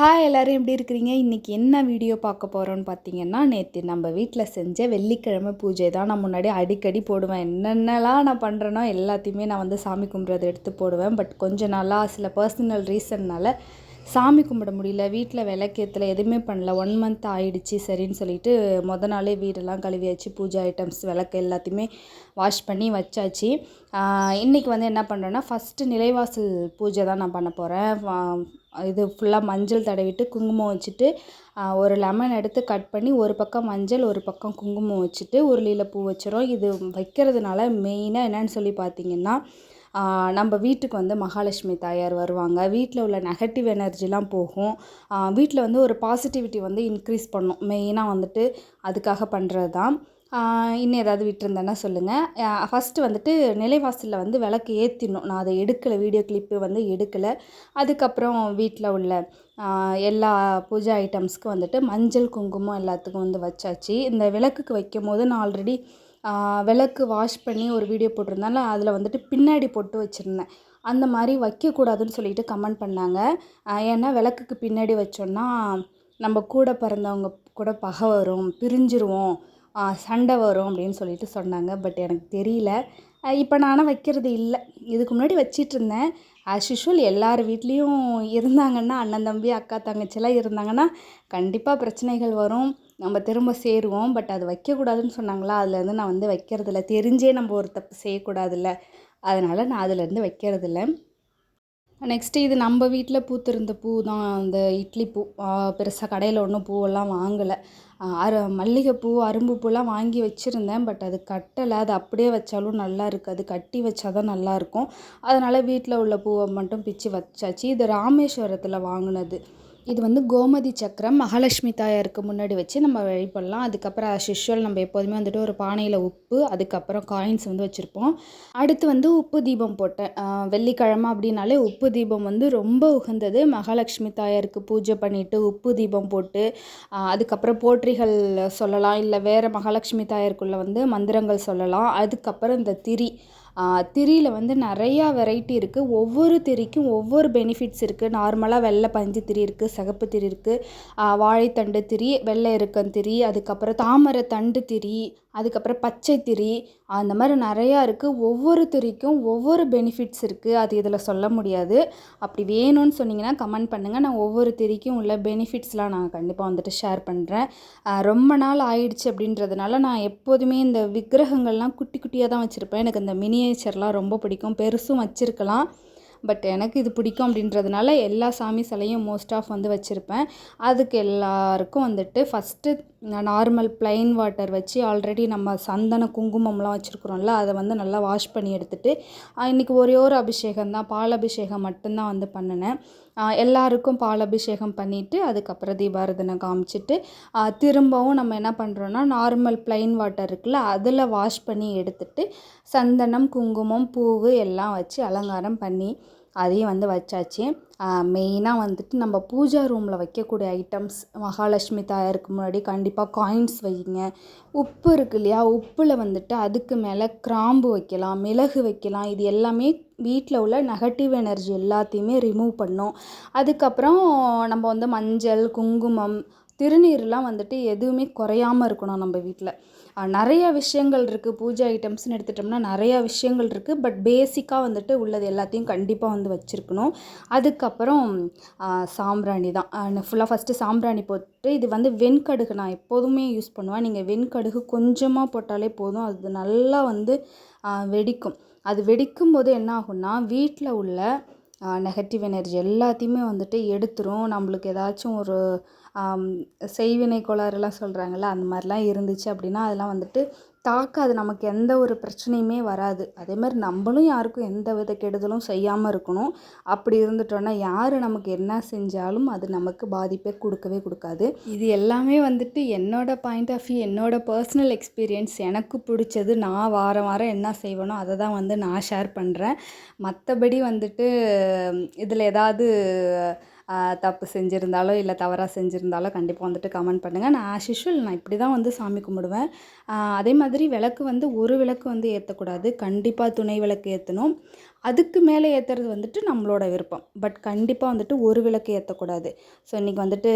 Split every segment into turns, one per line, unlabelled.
Hi எல்லோரும் எப்படி இருக்கிறீங்க? இன்றைக்கி என்ன வீடியோ பார்க்க போகிறோன்னு பார்த்தீங்கன்னா நேற்று நம்ம வீட்டில் செஞ்ச வெள்ளிக்கிழமை பூஜை தான். நான் முன்னாடி அடிக்கடி போடுவேன். என்னென்னலாம் நான் பண்ணுறேனோ எல்லாத்தையுமே நான் வந்து சாமி கும்பிட்றத எடுத்து போடுவேன். பட் கொஞ்ச நாளாக சில பர்சனல் ரீசன்னால் சாமி கும்பிட முடியல வீட்டில் விளக்கேற்றல எதுவுமே பண்ணல. ஒன் மந்த் ஆயிடுச்சு சரின்னு சொல்லிட்டு மொதல் நாளே வீடெல்லாம் கழுவியாச்சு பூஜை ஐட்டம்ஸ் விளக்கு எல்லாத்தையுமே வாஷ் பண்ணி வச்சாச்சு. இன்றைக்கி வந்து என்ன பண்ணுறேன்னா ஃபஸ்ட்டு நிலைவாசல் பூஜை தான் நான் பண்ண போகிறேன் இது ஃபுல்லாக மஞ்சள் தடவிட்டு குங்குமம் வச்சுட்டு ஒரு லெமன் எடுத்து கட் பண்ணி ஒரு பக்கம் மஞ்சள் ஒரு பக்கம் குங்குமம் வச்சுட்டு உருளியில் பூ வச்சிடும் இது வைக்கிறதுனால மெயினாக என்னென்னு சொல்லி பார்த்தீங்கன்னா நம்ம வீட்டுக்கு வந்து மகாலட்சுமி தாயார் வருவாங்க. வீட்டில் உள்ள நெகட்டிவ் எனர்ஜிலாம் போகும். வீட்டில் வந்து ஒரு பாசிட்டிவிட்டி வந்து இன்க்ரீஸ் பண்ணும். மெயினாக வந்துட்டு அதுக்காக பண்ணுறது தான். இன்னும் ஏதாவது விட்டுருந்தேன்னா சொல்லுங்கள் ஃபஸ்ட்டு வந்துட்டு நிலைவாசலில் வந்து விளக்கு ஏற்றிடணும் நான் அதை எடுக்கலை வீடியோ கிளிப்பு வந்து எடுக்கலை. அதுக்கப்புறம் வீட்டில் உள்ள எல்லா பூஜை ஐட்டம்ஸ்க்கும் வந்துட்டு மஞ்சள் குங்குமம் எல்லாத்துக்கும் வந்து வச்சாச்சு. இந்த விளக்குக்கு வைக்கும் போது நான் ஆல்ரெடி விளக்கு வாஷ் பண்ணி ஒரு வீடியோ போட்டிருந்தால அதில் வந்துட்டு பின்னாடி போட்டு வச்சுருந்தேன். அந்த மாதிரி வைக்கக்கூடாதுன்னு சொல்லிட்டு கமெண்ட் பண்ணாங்க. ஏன்னா விளக்குக்கு பின்னாடி வச்சோன்னா நம்ம கூட பிறந்தவங்க கூட பகை வரும் பிரிஞ்சிருவோம் சண்டை வரும் அப்படின்னு சொல்லிட்டு சொன்னாங்க. பட் எனக்கு தெரியல. இப்போ நானும் வைக்கிறது இல்லை. இதுக்கு முன்னாடி வச்சிட்ருந்தேன். ஆஸ் யூஷுவல் எல்லார் வீட்லேயும் இருந்தாங்கன்னா அண்ணன் தம்பி அக்கா தங்கச்சிலாம் இருந்தாங்கன்னா கண்டிப்பாக பிரச்சனைகள் வரும். நம்ம திரும்ப சேருவோம். பட் அது வைக்கக்கூடாதுன்னு சொன்னாங்களா? அதுலேருந்து நான் வந்து வைக்கிறதில்ல. தெரிஞ்சே நம்ம ஒரு தப்பு செய்யக்கூடாதுல்ல. அதனால் நான் அதுலேருந்து வைக்கிறதில்ல. நெக்ஸ்ட்டு இது நம்ம வீட்டில் பூத்திருந்த பூ தான். அந்த இட்லி பூ. பெருசாக கடையில் ஒன்றும் பூவெல்லாம் வாங்கலை. அரு மல்லிகைப்பூ அரும்பு பூலாம் வாங்கி வச்சுருந்தேன். பட் அது கட்டலை. அது அப்படியே வச்சாலும் நல்லா இருக்காது. கட்டி வச்சா தான் நல்லாயிருக்கும் அதனால் வீட்டில் உள்ள பூவை மட்டும் பிச்சு வச்சாச்சு. இது ராமேஸ்வரத்தில் வாங்கினது. இது வந்து கோமதி சக்கரம் மகாலட்சுமி தாயாருக்கு முன்னாடி வச்சு நம்ம வழிபடலாம் அதுக்கப்புறம் ஷிஷ்வல் நம்ம எப்போதுமே வந்துட்டு ஒரு பானையில் உப்பு அதுக்கப்புறம் காயின்ஸ் வந்து வச்சுருப்போம். அடுத்து வந்து உப்பு தீபம் போட்டேன். வெள்ளிக்கிழமை அப்படின்னாலே உப்பு தீபம் வந்து ரொம்ப உகந்தது. மகாலட்சுமி தாயாருக்கு பூஜை பண்ணிவிட்டு உப்பு தீபம் போட்டு அதுக்கப்புறம் போற்றிகள் சொல்லலாம். இல்லை வேறு மகாலட்சுமி தாயாருக்குள்ளே வந்து மந்திரங்கள் சொல்லலாம். அதுக்கப்புறம் இந்த திரி திரியில் வந்து நிறையா வெரைட்டி இருக்குது ஒவ்வொரு திரிக்கும் ஒவ்வொரு பெனிஃபிட்ஸ் இருக்குது நார்மலாக வெள்ளை பஞ்சு திரி இருக்குது சிகப்பு திரி இருக்குது வாழைத்தண்டு திரி வெள்ளை எருக்கன் திரி அதுக்கப்புறம் தாமரை தண்டு திரி அதுக்கப்புறம் பச்சை திரி அந்த மாதிரி நிறையா இருக்குது ஒவ்வொரு திரிக்கும் ஒவ்வொரு பெனிஃபிட்ஸ் இருக்குது அது இதில் சொல்ல முடியாது. அப்படி வேணும்னு சொன்னிங்கன்னா கமெண்ட் பண்ணுங்கள் நான் ஒவ்வொரு திரிக்கும் உள்ள பெனிஃபிட்ஸ்லாம் நான் கண்டிப்பாக வந்துட்டு ஷேர் பண்ணுறேன் ரொம்ப நாள் ஆயிடுச்சு அப்படின்றதுனால நான் எப்போதுமே இந்த விக்கிரகங்கள்லாம் குட்டி குட்டியாக தான் வச்சுருப்பேன். எனக்கு இந்த மினியேச்சர்லாம் ரொம்ப பிடிக்கும். பெருசும் வச்சுருக்கலாம். பட் எனக்கு இது பிடிக்கும் அப்படின்றதுனால எல்லா சாமி சிலையும் மோஸ்ட் ஆஃப் வந்து வச்சுருப்பேன். அதுக்கு எல்லாருக்கும் வந்துட்டு ஃபஸ்ட்டு நார்மல் ப்ளைன் வாட்டர் வச்சு ஆல்ரெடி நம்ம சந்தன குங்குமம்லாம் வச்சுருக்குறோம்ல அதை வந்து நல்லா வாஷ் பண்ணி எடுத்துகிட்டு இன்றைக்கி ஒரே ஒரு அபிஷேகம் தான் பால் அபிஷேகம் மட்டும்தான் வந்து பண்ணினேன். எல்லாருக்கும் பால் அபிஷேகம் பண்ணிவிட்டு அதுக்கப்புறம் தீபாரதனை காமிச்சிட்டு திரும்பவும் நம்ம என்ன பண்ணுறோன்னா நார்மல் ப்ளைன் வாட்டர் இருக்குல்ல அதில் வாஷ் பண்ணி எடுத்துட்டு சந்தனம் குங்குமம் பூவு எல்லாம் வச்சு அலங்காரம் பண்ணி அதையும் வந்து வச்சாச்சு. மெயினாக வந்துட்டு நம்ம பூஜா ரூமில் வைக்கக்கூடிய ஐட்டம்ஸ் மகாலட்சுமி தாயாருக்கு முன்னாடி கண்டிப்பாக காயின்ஸ் வைங்க. உப்பு இருக்கு இல்லையா உப்பில் வந்துட்டு அதுக்கு மேலே கிராம்பு வைக்கலாம் மிளகு வைக்கலாம். இது எல்லாமே வீட்டில் உள்ள நெகட்டிவ் எனர்ஜி எல்லாத்தையுமே ரிமூவ் பண்ணும். அதுக்கப்புறம் நம்ம வந்து மஞ்சள் குங்குமம் திருநீர்லாம் வந்துட்டு எதுவுமே குறையாமல் இருக்கணும் நம்ம வீட்டில் நிறைய விஷயங்கள் இருக்குது பூஜை ஐட்டம்ஸ்னு எடுத்துட்டோம்னா நிறையா விஷயங்கள் இருக்குது பட் பேசிக்காக வந்துட்டு உள்ளது எல்லாத்தையும் கண்டிப்பாக வந்து வச்சுருக்கணும். அதுக்கப்புறம் சாம்பிராணி தான். ஃபுல்லாக ஃபஸ்ட்டு சாம்பிராணி போட்டு இது வந்து வெண்கடுகு நான் எப்போதுமே யூஸ் பண்ணுவேன். நீங்கள் வெண்கடுகு கொஞ்சமாக போட்டாலே போதும். அது நல்லா வந்து வெடிக்கும். அது வெடிக்கும் போது என்ன ஆகும்னா வீட்டில் உள்ள நெகட்டிவ் எனர்ஜி எல்லாத்தையுமே வந்துட்டு எடுத்துரும். நம்மளுக்கு ஏதாச்சும் ஒரு செய்வினை கோளாறுலாம் சொல்கிறாங்கல்ல அந்த மாதிரிலாம் இருந்துச்சு அப்படின்னா அதெல்லாம் வந்துட்டு தாக்காது. நமக்கு எந்த ஒரு பிரச்சனையுமே வராது. அதே மாதிரி நம்மளும் யாருக்கும் எந்த வித கெடுதலும் செய்யாமல் இருக்கணும். அப்படி இருந்துட்டோன்னா யார் நமக்கு என்ன செஞ்சாலும் அது நமக்கு பாதிப்பே கொடுக்கவே கொடுக்காது. இது எல்லாமே வந்துட்டு என்னோட பாயிண்ட் ஆஃப் வியூ என்னோட பர்சனல் எக்ஸ்பீரியன்ஸ் எனக்கு பிடிச்சது நான் வாரம் வாரம் என்ன செய்வேனோ அதை தான் வந்து நான் ஷேர் பண்ணுறேன் மற்றபடி வந்துட்டு இதில் ஏதாவது தப்பு செஞ்சுருந்தாலோ இல்லை தவறாக செஞ்சுருந்தாலோ கண்டிப்பாக வந்துட்டு கமெண்ட் பண்ணுங்கள் நான் ஆஸ் யூஷுவல் நான் இப்படி தான் வந்து சாமி கும்பிடுவேன். அதே மாதிரி விளக்கு வந்து ஒரு விளக்கு வந்து ஏற்றக்கூடாது கண்டிப்பாக துணை விளக்கு ஏற்றணும் அதுக்கு மேலே ஏற்றுறது வந்துட்டு நம்மளோட விருப்பம். பட் கண்டிப்பாக வந்துட்டு ஒரு விளக்கு ஏற்றக்கூடாது ஸோ இன்றைக்கி வந்துட்டு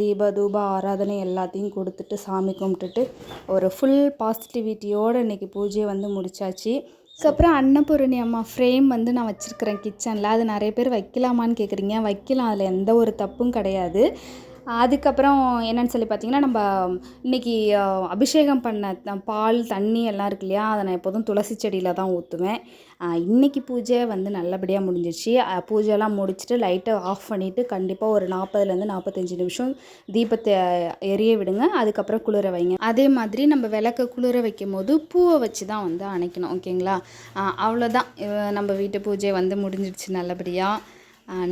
தீப தூப ஆராதனை எல்லாத்தையும் கொடுத்துட்டு சாமி கும்பிட்டுட்டு ஒரு ஃபுல் பாசிட்டிவிட்டியோடு இன்றைக்கி பூஜையை வந்து முடிச்சாச்சு. அதுக்கப்புறம் அன்னபூரணி அம்மா ஃப்ரேம் வந்து நான் வச்சுருக்கிறேன் கிச்சனில் அது நிறைய பேர் வைக்கலாமான்னு கேட்குறீங்க வைக்கலாம். அதில் எந்த ஒரு தப்பும் கிடையாது. அதுக்கப்புறம் என்னென்னு சொல்லி பார்த்தீங்கன்னா நம்ம இன்றைக்கி அபிஷேகம் பண்ண பால் தண்ணி எல்லாம் இருக்கு இல்லையா? அதை நான் எப்போதும் துளசி செடியில் தான் ஊற்றுவேன் இன்றைக்கி பூஜை வந்து நல்லபடியாக முடிஞ்சிச்சு பூஜையெல்லாம் முடிச்சுட்டு லைட்டை ஆஃப் பண்ணிவிட்டு கண்டிப்பாக ஒரு நாற்பதுலேருந்து நாற்பத்தஞ்சு நிமிஷம் தீபத்தை எரிய விடுங்க. அதுக்கப்புறம் குளிர வைங்க. அதே மாதிரி நம்ம விளக்க குளிர வைக்கும் போது பூவை வச்சு தான் வந்து அணைக்கணும். ஓகேங்களா? அவ்வளோதான் நம்ம வீட்டு பூஜை வந்து முடிஞ்சிடுச்சு நல்லபடியாக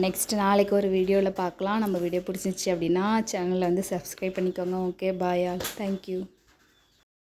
நெக்ஸ்ட் நாளைக்கு ஒரு வீடியோவில் பார்க்கலாம். நம்ம வீடியோ பிடிச்சிருந்துச்சி அப்படின்னா சேனலை வந்து சப்ஸ்கிரைப் பண்ணிக்கோங்க. Okay bye all thank you